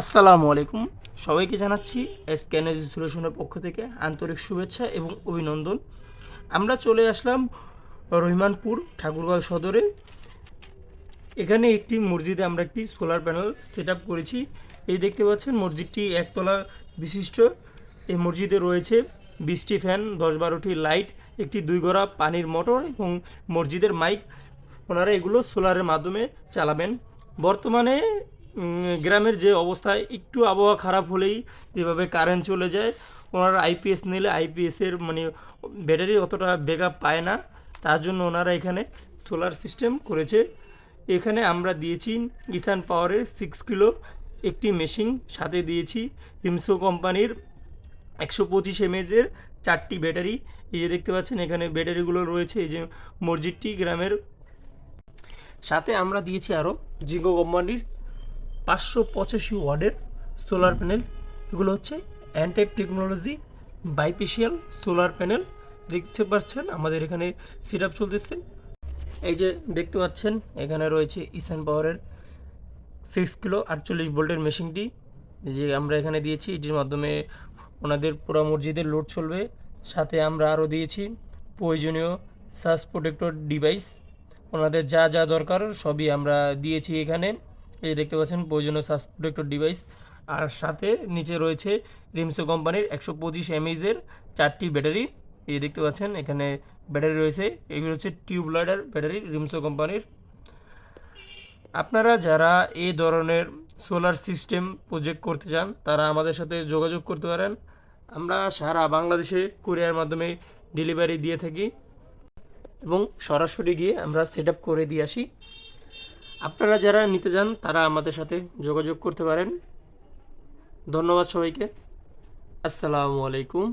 আসসালামু আলাইকুম। সবাইকে জানাচ্ছি এসকেন সলিউশনের পক্ষ থেকে আন্তরিক শুভেচ্ছা এবং অভিনন্দন। আমরা চলে আসলাম রহিমানপুর ঠাকুরগাঁও সদরে। এখানে একটি মসজিদে আমরা একটি সোলার প্যানেল সেট আপ করেছি। এই দেখতে পাচ্ছেন মসজিদটি একতলা বিশিষ্ট। এই মসজিদে রয়েছে বিশটি ফ্যান, দশ বারোটি লাইট, একটি দুই গড়া পানির মোটর এবং মসজিদের মাইক। ওনারা এগুলো সোলারের মাধ্যমে চালাবেন। বর্তমানে গ্রামের যে অবস্থায় একটু আবহাওয়া খারাপ হলেই যেভাবে কারেন্ট চলে যায়, ওনারা আইপিএস নিলে আইপিএসের মানে ব্যাটারি অতটা ব্যাকআপ পায় না, তার জন্য ওনারা এখানে সোলার সিস্টেম করেছে। এখানে আমরা দিয়েছি ইসান পাওয়ারের সিক্স কিলো একটি মেশিন সাথে দিয়েছি হিমসো কোম্পানির একশো পঁচিশ এমএজের চারটি ব্যাটারি এই যে দেখতে পাচ্ছেন, এখানে ব্যাটারিগুলো রয়েছে, এই যে মসজিদটি গ্রামের। সাথে আমরা দিয়েছি আরও জিগো কোম্পানির পাঁচশো পঁচাশি ওয়ার্ডের সোলার প্যানেল। এগুলো হচ্ছে N type technology bifacial solar panel দেখতে পাচ্ছেন, আমাদের এখানে সেট আপ চলতেছে। এই যে দেখতে পাচ্ছেন, এখানে রয়েছে ইসান পাওয়ারের সিক্স কিলো আটচল্লিশ ভোল্টের মেশিনটি যে আমরা এখানে দিয়েছি, এটির মাধ্যমে ওনাদের পুরো মসজিদের লোড চলবে। সাথে আমরা আরও দিয়েছি প্রয়োজনীয় সাস প্রোটেক্টর ডিভাইস ওনাদের যা যা দরকার, সবই আমরা দিয়েছি এখানে। এই দেখতে পাচ্ছেন প্রয়োজনীয় সাস প্রোটেক্টর ডিভাইস আর সাথে নিচে রয়েছে রিমসো কোম্পানির একশো পঁচিশ এমএইচের চারটি ব্যাটারি। এই দেখতে পাচ্ছেন এখানে ব্যাটারি রয়েছে। এগুলো হচ্ছে টিউবলাইটার ব্যাটারি রিমসো কোম্পানির। আপনারা যারা এই ধরনের সোলার সিস্টেম প্রজেক্ট করতে চান, তারা আমাদের সাথে যোগাযোগ করতে পারেন। আমরা সারা বাংলাদেশে কুরিয়ার মাধ্যমে ডেলিভারি দিয়ে থাকি এবং সরাসরি গিয়ে আমরা সেট করে দিয়ে আসি। আপনারা যারা নিতে চান তারা আমাদের সাথে যোগাযোগ করতে পারেন। ধন্যবাদ সবাইকে। আসসালামু আলাইকুম।